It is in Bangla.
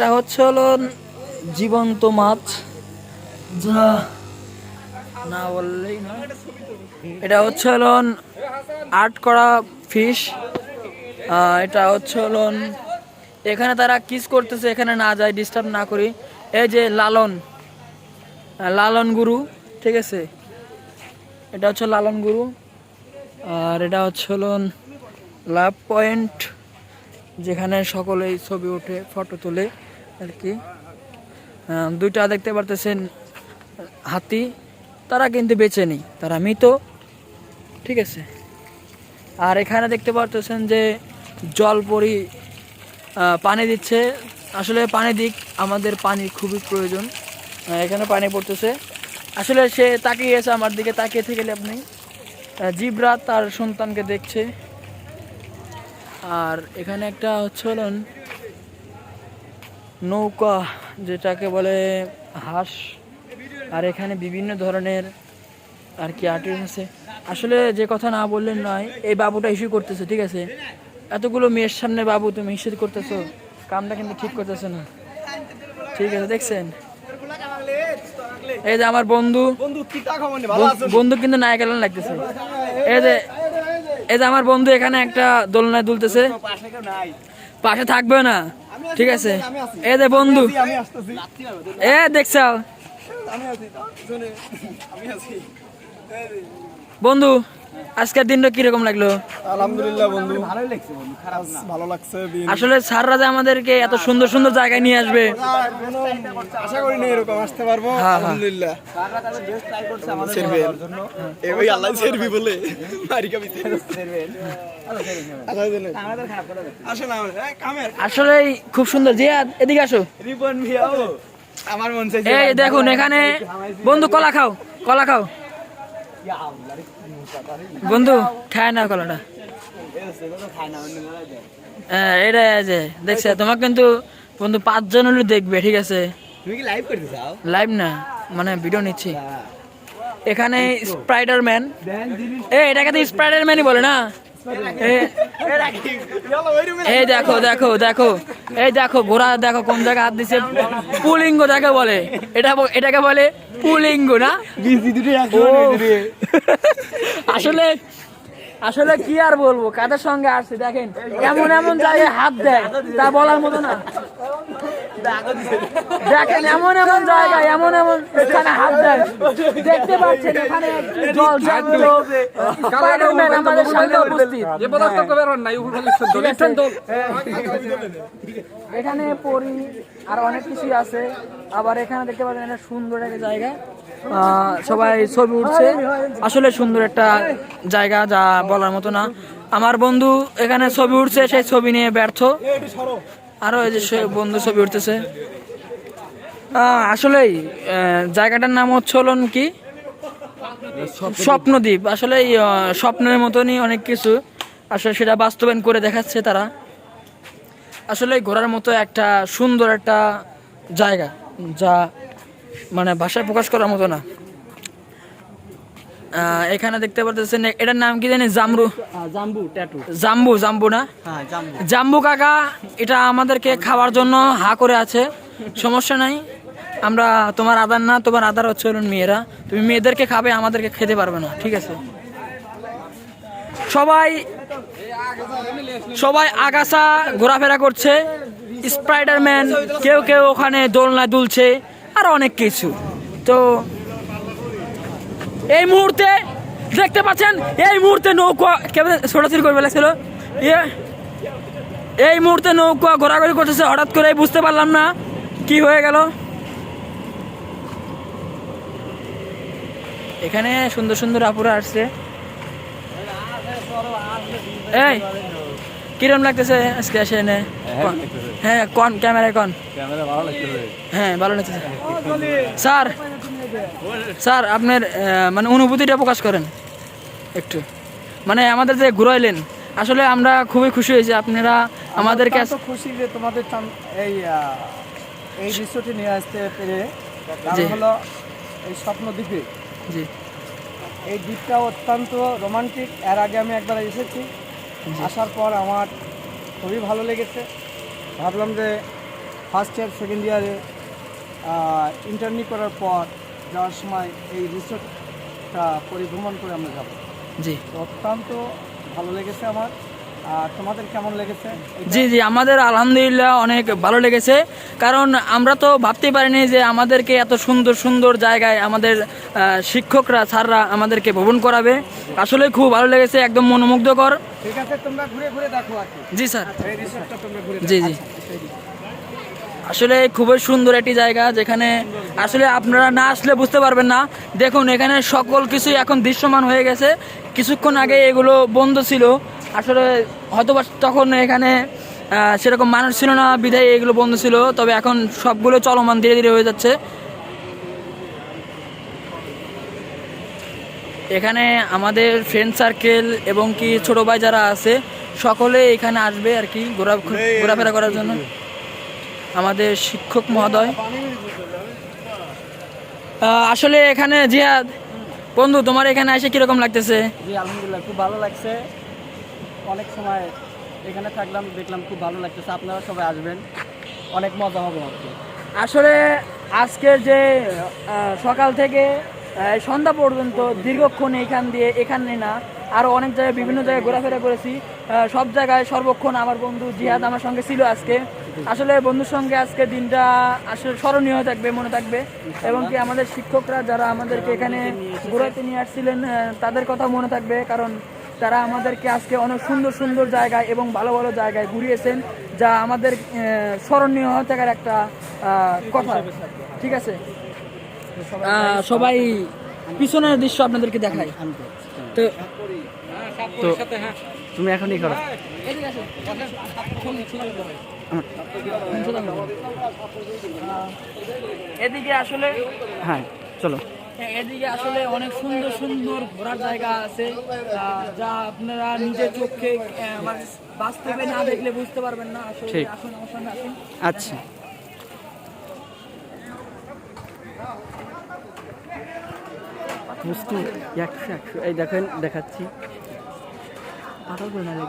এটা হচ্ছে হলো জীবন্ত মাছ। যা না বললেই না। এটা হচ্ছে হলো আর্ট করা ফিশ। এটা হচ্ছে হলো এখানে তারা কিস করতেছে, এখানে না যায় ডিস্টার্ব না করি। এই যে লালন লালন গুরু, ঠিক আছে? এটা হচ্ছে লালন গুরু। আর এটা হচ্ছে হলো লাভ পয়েন্ট, যেখানে সকলেই ছবি ওঠে ফটো তোলে। আর কি। দুইটা দেখতে পারতেছেন হাতি তারা কিন্তু বেঁচে নেই তারা মৃত। ঠিক আছে? আর এখানে দেখতে পারতেছেন যে জলপরি আহ, পানি দিচ্ছে। আসলে পানি দিক আমাদের পানি খুবই প্রয়োজন। এখানে পানি পড়তেছে। আসলে সে তাকিয়ে আছে আমার দিকে তাকিয়ে থেকে নেই। আহ, জিব্রা তার সন্তানকে দেখছে। আর এখানে একটা হচ্ছে হলো নৌকা যেটাকে বলে হাঁস আর এখানে বিভিন্ন ধরনের আর কি আর্টিস্ট আছে। আসলে যে কথা না বললেন নয় এই বাবুটা ইস্যু করতেছে ঠিক আছে? এতগুলো মেয়ের সামনে বাবু তুমি ইস্যু করতেছো কামটা কিন্তু ঠিক করতেছে না। ঠিক আছে দেখছেন? এই যে আমার বন্ধু বন্ধু কিন্তু নায়ক এলান লাগতেছে। এই যে এই যে আমার বন্ধু এখানে একটা দোলনায় দুলতেছে। পাশে থাকবে না। ঠিক আছে। এ দে বন্ধু। এ দেখছ। আমি আছি। শুনে আমি আছি। বন্ধু আজকের দিনটা কীরকম লাগল? আলহামদুলিল্লাহ বন্ধু। ভালোই লাগছে বন্ধু খারাপ না ভালো লাগছে দিন। আসলে স্যাররা যে আমাদেরকে এত সুন্দর সুন্দর জায়গায় নিয়ে আসবে। আশা করি না এরকম আসতে পারব। হ্যাঁ, হ্যাঁ। আলহামদুলিল্লাহ। সেরবেন এই ভাই আল্লাহ সেরবি বলে। মারিকা বিতে আসে না এই কামের আসলে খুব সুন্দর। জিয়াদ এদিকে আসো। রিবন ভিয়াও আমার মন চাইছে এই দেখুন এখানে বন্ধু কলা খাও কলা খাও। বন্ধু খায় না কলাটা হ্যাঁ এটা আছে। দেখছে তোমার কিন্তু বন্ধু পাঁচজন হলে দেখবে ঠিক আছে? তুমি কি লাইভ করতে চাও? লাইভ না মানে ভিডিও নিচ্ছি। এখানে স্প্রাইডার ম্যান এ এটাকে তো স্প্রাইডার ম্যানই বলে না? এই দেখো দেখো দেখো এই দেখো ঘোড়া দেখো কোন জায়গায় হাত দিছে। পুলিঙ্গ যাকে বলে এটা এটাকে বলে পুলিঙ্গ না? দুটো আসলে আসলে কি আর বলব? কাদের সঙ্গে আসছে দেখেন? এমন এমন জায়গায় হাত দেয় তা বলার মতো না। দেখেন এমন এমন জায়গা এমন এমন এখানে হাত দেয় দেখতে পাচ্ছেন এখানে জল স্পাইডারম্যান আমাদের সামনে উপস্থিত। এখানে পরি আর অনেক কিছুই আছে। আবার এখানে দেখতে পাচ্ছেন একটা সুন্দর একটা জায়গা। আহ, সবাই ছবি উঠছে। আসলে সুন্দর একটা জায়গা যা বলার মতো না। আমার বন্ধু এখানে ছবি উঠছে সেই ছবি নিয়ে ব্যর্থ। আরও এই যে বন্ধু ছবি উঠতেছে। আসলেই জায়গাটার নাম হচ্ছে হলো কি? স্বপ্নদ্বীপ। আসলে স্বপ্নের মতনই অনেক কিছু। আসলে সেটা বাস্তবায়ন করে দেখাচ্ছে তারা। আসলে ঘোরার মতো একটা সুন্দর একটা জায়গা, যা মানে ভাষায় প্রকাশ করার মতো না। এখানে দেখতে পারতেছেন এটার নাম কি জানি? জামরু জাম্বু ট্যাটু। জাম্বু জাম্বু না? হ্যাঁ জাম্বু। কাকা এটা আমাদেরকে খাওয়ার জন্য হা করে আছে। সমস্যা নাই। আমরা তোমার আদার না তোমার আদার হচ্ছে মেয়েরা। তুমি মেয়েদেরকে খাবে আমাদেরকে খেতে পারবে না ঠিক আছে? সবাই সবাই আগাছা ঘোরাফেরা করছে। স্পাইডারম্যান কেউ কেউ ওখানে দোলনা দুলছে আর অনেক কিছু। তো এই মুহূর্তে দেখতে পাচ্ছেন এই মুহূর্তে নৌকা কেমন ছোটাছুটি করে ফেলেছিল ইয়ে এই মুহূর্তে নৌকা ঘোরাঘুরি করতেছে হঠাৎ করে বুঝতে পারলাম না কি হয়ে গেল। এখানে সুন্দর সুন্দর আপুরা আসছে। এই কিরম লাগতেছে আজকে এসে এনে? হ্যাঁ কন ক্যামেরায় কন? ক্যামেরা ভালো লাগছে হ্যাঁ ভালো লাগতেছে। স্যার স্যার আপনার মানে অনুভূতিটা প্রকাশ করেন একটু। মানে আমাদের যে ঘুরাইলেন আসলে আমরা খুবই খুশি হয়েছি। আপনারা আমাদেরকে খুশি যে তোমাদের এই এই দৃশ্যটি নিয়ে আসতে পেরে। হলো এই স্বপ্ন দ্বীপে। জি। এই দ্বীপটা অত্যন্ত রোমান্টিক। এর আগে আমি একবার এসেছি। আসার পর আমার খুবই ভালো লেগেছে। ভাবলাম যে ফার্স্ট ইয়ার সেকেন্ড ইয়ারে ইন্টারনি করার পর যাওয়ার সময় এই রিসোর্টটা পরিভ্রমণ করে আমরা যাব। জি। অত্যন্ত ভালো লেগেছে আমার। আর তোমাদের কেমন লেগেছে? জি জি আমাদের আলহামদুলিল্লাহ অনেক ভালো লেগেছে। কারণ আমরা তো ভাবতেই পারিনি যে আমাদেরকে এত সুন্দর সুন্দর জায়গায় আমাদের শিক্ষকরা স্যাররা আমাদেরকে ভ্রমণ করাবে। আসলে খুব ভালো লেগেছে একদম মনোমুগ্ধকর। ঠিক আছে তোমরা ঘুরে ঘুরে দেখো জি স্যার। ঘুরে জি জি। আসলে খুবই সুন্দর একটি জায়গা যেখানে আসলে আপনারা না আসলে বুঝতে পারবেন না। দেখুন এখানে সকল কিছুই এখন দৃশ্যমান হয়ে গেছে। কিছুক্ষণ আগে এগুলো বন্ধ ছিল। আসলে হয়তো তখন এখানে সেরকম মানুষ ছিল না বিধায় এগুলো বন্ধ ছিল। তবে এখন সবগুলো চলমান ধীরে ধীরে হয়ে যাচ্ছে। এখানে আমাদের ফ্রেন্ড সার্কেল এবং কি ছোট ভাই যারা আছে সকলে এখানে আসবে আর কি ঘোরা ঘোরাফেরা করার জন্য। আমাদের শিক্ষক মহোদয়। আসলে এখানে জিয়াদ বন্ধু তোমার এখানে এসে কীরকম লাগতেছে? জি আলহামদুলিল্লাহ খুব ভালো লাগছে। অনেক সময় এখানে থাকলাম দেখলাম খুব ভালো লাগতেছে। আপনারা সবাই আসবেন। অনেক মজা হবে আসলে আজকের যে সকাল থেকে সন্ধ্যা পর্যন্ত দীর্ঘক্ষণ এখান দিয়ে এখানে না আরও অনেক জায়গায় বিভিন্ন জায়গায় ঘোরাফেরা করেছি। সব জায়গায় সর্বক্ষণ আমার বন্ধু জিহাদ আমার সঙ্গে ছিল আজকে। আসলে বন্ধুর সঙ্গে আজকে দিনটা আসলে স্মরণীয় হয়ে থাকবে, মনে থাকবে। এবং কি আমাদের শিক্ষকরা যারা আমাদেরকে এখানে ঘোরাতে নিয়ে আসছিলেন তাদের কথা মনে থাকবে। কারণ তারা আমাদেরকে আজকে অনেক সুন্দর সুন্দর জায়গায় এবং ভালো ভালো জায়গায় ঘুরিয়েছেন, যা আমাদের স্মরণীয় হয়ে থাকার একটা কথা। ঠিক আছে? সবাই পিছনের দৃশ্য আপনাদেরকে দেখায় তো তো তুমি এখনই করো। এদিকে আসলে হ্যাঁ চলো। এদিকে আসলে অনেক সুন্দর সুন্দর ঘোরার জায়গা আছে। যা আপনারা নিজের চোখে মানে বাস্তবে না দেখলে বুঝতে পারবেন না। আসলে ঠিক। আসুন আমার সঙ্গে আসুন। আচ্ছা। একশো একশো। এই দেখেন দেখাচ্ছি। 我都不能。